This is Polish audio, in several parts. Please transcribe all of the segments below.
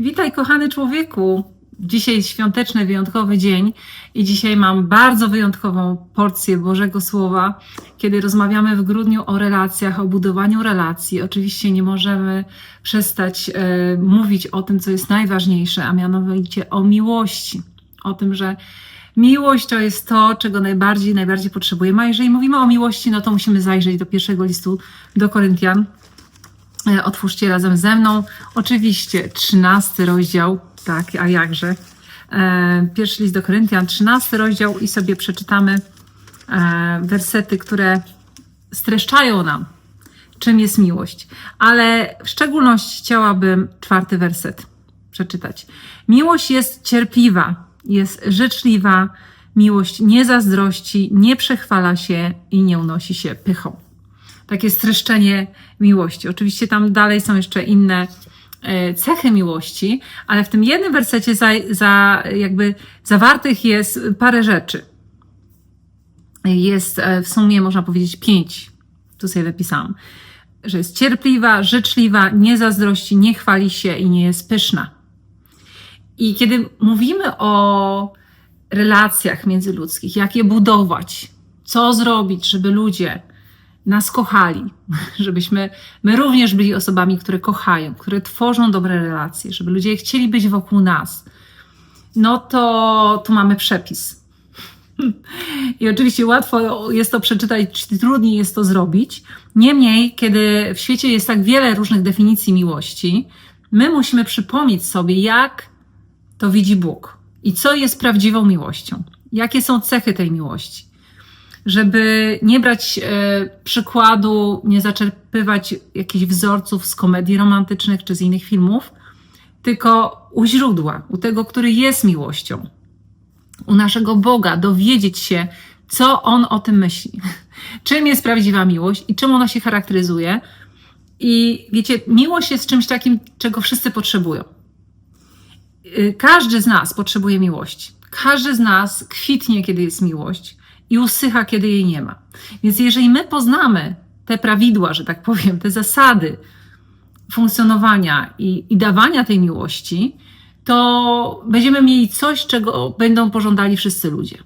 Witaj, kochany człowieku. Dzisiaj świąteczny, wyjątkowy dzień i dzisiaj mam bardzo wyjątkową porcję Bożego Słowa, kiedy rozmawiamy w grudniu o relacjach, o budowaniu relacji. Oczywiście nie możemy przestać e, mówić o tym, co jest najważniejsze, a mianowicie o miłości. O tym, że miłość to jest to, czego najbardziej, najbardziej potrzebujemy. A jeżeli mówimy o miłości, no to musimy zajrzeć do pierwszego listu do Koryntian. E, Otwórzcie razem ze mną. Oczywiście, 13 rozdział, tak, a jakże. E, Pierwszy list do Koryntian, 13 rozdział i sobie przeczytamy e, wersety, które streszczają nam, czym jest miłość. Ale w szczególności chciałabym czwarty werset przeczytać. Miłość jest cierpliwa, jest życzliwa, miłość nie zazdrości, nie przechwala się i nie unosi się pychą takie streszczenie miłości. Oczywiście tam dalej są jeszcze inne e, cechy miłości, ale w tym jednym wersecie za, za jakby zawartych jest parę rzeczy. Jest e, w sumie, można powiedzieć, pięć. Tu sobie wypisałam. Że jest cierpliwa, życzliwa, nie zazdrości, nie chwali się i nie jest pyszna. I kiedy mówimy o relacjach międzyludzkich, jak je budować, co zrobić, żeby ludzie nas kochali, żebyśmy my również byli osobami, które kochają, które tworzą dobre relacje, żeby ludzie chcieli być wokół nas, no to tu mamy przepis. I oczywiście łatwo jest to przeczytać, trudniej jest to zrobić. Niemniej, kiedy w świecie jest tak wiele różnych definicji miłości, my musimy przypomnieć sobie, jak to widzi Bóg i co jest prawdziwą miłością. Jakie są cechy tej miłości żeby nie brać e, przykładu, nie zaczerpywać jakichś wzorców z komedii romantycznych czy z innych filmów, tylko u źródła, u tego, który jest miłością, u naszego Boga, dowiedzieć się, co On o tym myśli, czym jest prawdziwa miłość i czym ona się charakteryzuje. I wiecie, miłość jest czymś takim, czego wszyscy potrzebują. Y, każdy z nas potrzebuje miłości. Każdy z nas kwitnie, kiedy jest miłość i usycha, kiedy jej nie ma. Więc jeżeli my poznamy te prawidła, że tak powiem, te zasady funkcjonowania i, i dawania tej miłości, to będziemy mieli coś, czego będą pożądali wszyscy ludzie.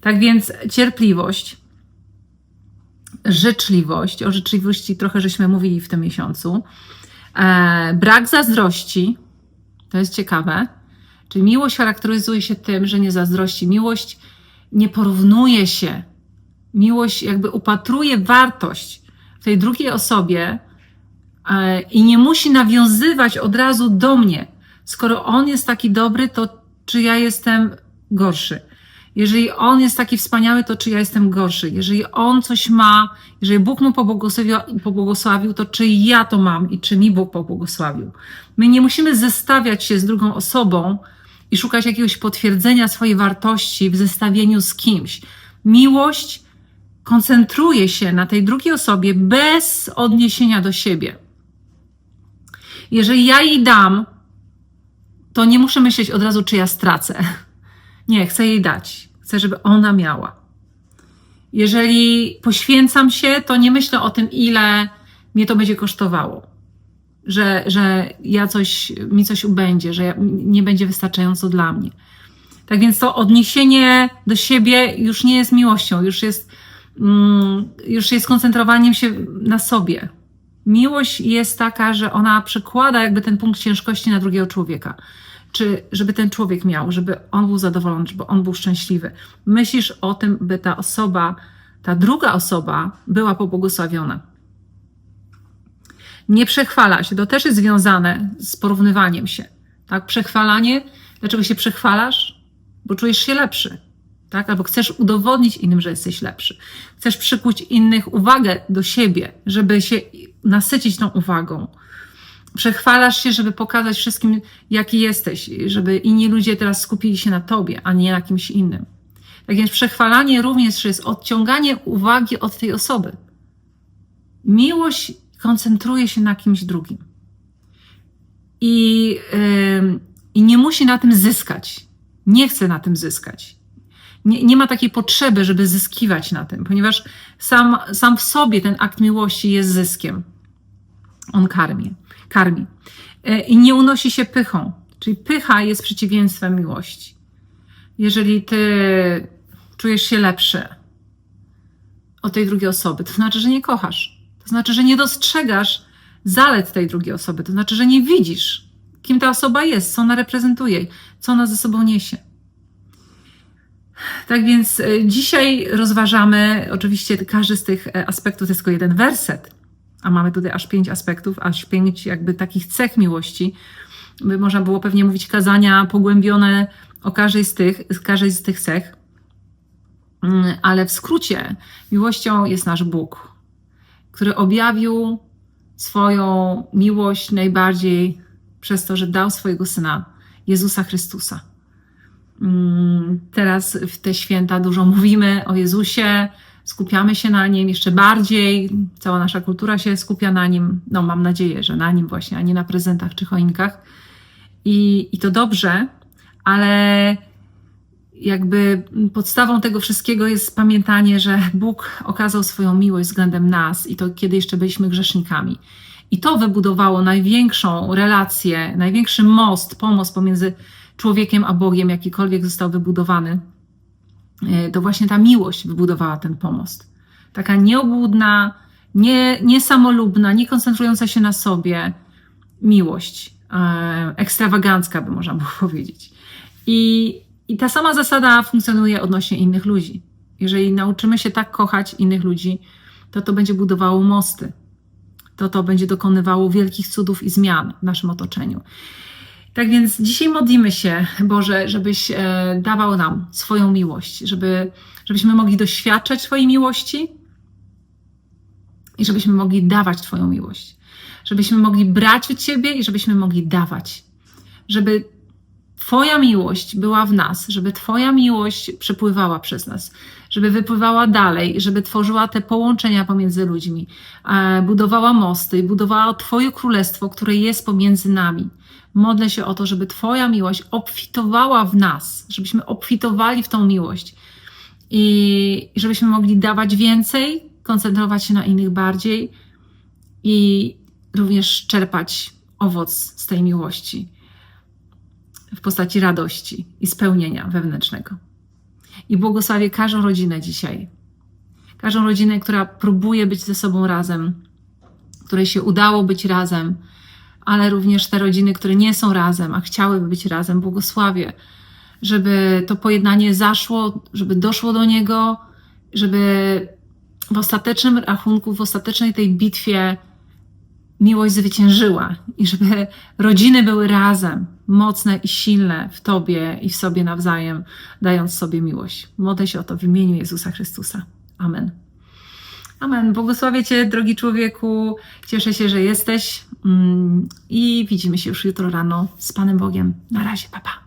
Tak więc cierpliwość, życzliwość, o życzliwości trochę żeśmy mówili w tym miesiącu, e, brak zazdrości, to jest ciekawe, czyli miłość charakteryzuje się tym, że nie zazdrości. Miłość porównuje się. Miłość jakby upatruje wartość w tej drugiej osobie e, i nie musi nawiązywać od razu do mnie. Skoro on jest taki dobry, to czy ja jestem gorszy? Jeżeli on jest taki wspaniały, to czy ja jestem gorszy? Jeżeli on coś ma, jeżeli Bóg mu pobłogosławił, to czy ja to mam i czy mi Bóg pobłogosławił? My nie musimy zestawiać się z drugą osobą, i szukać jakiegoś potwierdzenia swojej wartości w zestawieniu z kimś. Miłość koncentruje się na tej drugiej osobie bez odniesienia do siebie. Jeżeli ja jej dam, to nie muszę myśleć od razu, czy ja stracę. Nie, chcę jej dać. Chcę, żeby ona miała. Jeżeli poświęcam się, to nie myślę o tym, ile mnie to będzie kosztowało że, że ja coś, mi coś ubędzie, że nie będzie wystarczająco dla mnie. Tak więc to odniesienie do siebie już nie jest miłością, już jest, mm, już jest koncentrowaniem się na sobie. Miłość jest taka, że ona przekłada jakby ten punkt ciężkości na drugiego człowieka. Czy żeby ten człowiek miał, żeby on był zadowolony, żeby on był szczęśliwy. Myślisz o tym, by ta osoba, ta druga osoba była pobłogosławiona nie przechwala się. To też jest związane z porównywaniem się. Tak? Przechwalanie, dlaczego się przechwalasz? Bo czujesz się lepszy. Tak? Albo chcesz udowodnić innym, że jesteś lepszy. Chcesz przykuć innych uwagę do siebie, żeby się nasycić tą uwagą. Przechwalasz się, żeby pokazać wszystkim, jaki jesteś, żeby inni ludzie teraz skupili się na tobie, a nie na kimś innym. Tak więc przechwalanie również jest odciąganie uwagi od tej osoby. Miłość koncentruje się na kimś drugim. I, yy, I nie musi na tym zyskać. Nie chce na tym zyskać. Nie, nie ma takiej potrzeby, żeby zyskiwać na tym, ponieważ sam, sam w sobie ten akt miłości jest zyskiem. On karmi. karmi. E, I nie unosi się pychą. Czyli pycha jest przeciwieństwem miłości. Jeżeli ty czujesz się lepszy od tej drugiej osoby, to znaczy, że nie kochasz. To znaczy, że nie dostrzegasz zalet tej drugiej osoby. To znaczy, że nie widzisz, kim ta osoba jest, co ona reprezentuje, co ona ze sobą niesie. Tak więc e, dzisiaj rozważamy, oczywiście każdy z tych e, aspektów to jest tylko jeden werset, a mamy tutaj aż pięć aspektów, aż pięć jakby takich cech miłości. By można było pewnie mówić kazania pogłębione o każdej z tych, każdej z tych cech. Mm, Ale w skrócie, miłością jest nasz Bóg, który objawił swoją miłość najbardziej przez to, że dał swojego syna, Jezusa Chrystusa. Mm, Teraz w te święta dużo mówimy o Jezusie, skupiamy się na nim jeszcze bardziej, cała nasza kultura się skupia na nim. No, mam nadzieję, że na nim właśnie, a nie na prezentach czy choinkach. I, i to dobrze, ale jakby podstawą tego wszystkiego jest pamiętanie, że Bóg okazał swoją miłość względem nas i to kiedy jeszcze byliśmy grzesznikami. I to wybudowało największą relację, największy most, pomost pomiędzy człowiekiem a Bogiem, jakikolwiek został wybudowany. E, To właśnie ta miłość wybudowała ten pomost. Taka nieobłudna, nie, niesamolubna, nie koncentrująca się na sobie miłość. E, ekstrawagancka, by można było powiedzieć. I, I ta sama zasada funkcjonuje odnośnie innych ludzi. Jeżeli nauczymy się tak kochać innych ludzi, to to będzie budowało mosty. To to będzie dokonywało wielkich cudów i zmian w naszym otoczeniu. Tak więc dzisiaj modlimy się, Boże, żebyś e, dawał nam swoją miłość, żeby, żebyśmy mogli doświadczać Twojej miłości i żebyśmy mogli dawać Twoją miłość. Żebyśmy mogli brać od Ciebie i żebyśmy mogli dawać. Żeby Twoja miłość była w nas, żeby Twoja miłość przepływała przez nas, żeby wypływała dalej, żeby tworzyła te połączenia pomiędzy ludźmi, e, budowała mosty, budowała Twoje królestwo, które jest pomiędzy nami. Modlę się o to, żeby Twoja miłość obfitowała w nas, żebyśmy obfitowali w tą miłość i żebyśmy mogli dawać więcej, koncentrować się na innych bardziej i również czerpać owoc z tej miłości w postaci radości i spełnienia wewnętrznego. I błogosławię każdą rodzinę dzisiaj. Każdą rodzinę, która próbuje być ze sobą razem, której się udało być razem, ale również te rodziny, które nie są razem, a chciałyby być razem. Błogosławię, żeby to pojednanie zaszło, żeby doszło do niego, żeby w ostatecznym rachunku, w ostatecznej tej bitwie miłość zwyciężyła i żeby rodziny były razem, mocne i silne w Tobie i w sobie nawzajem, dając sobie miłość. Modlę się o to w imieniu Jezusa Chrystusa. Amen. Amen. Błogosławię Cię, drogi człowieku. Cieszę się, że jesteś mm, i widzimy się już jutro rano z Panem Bogiem. Na razie, papa.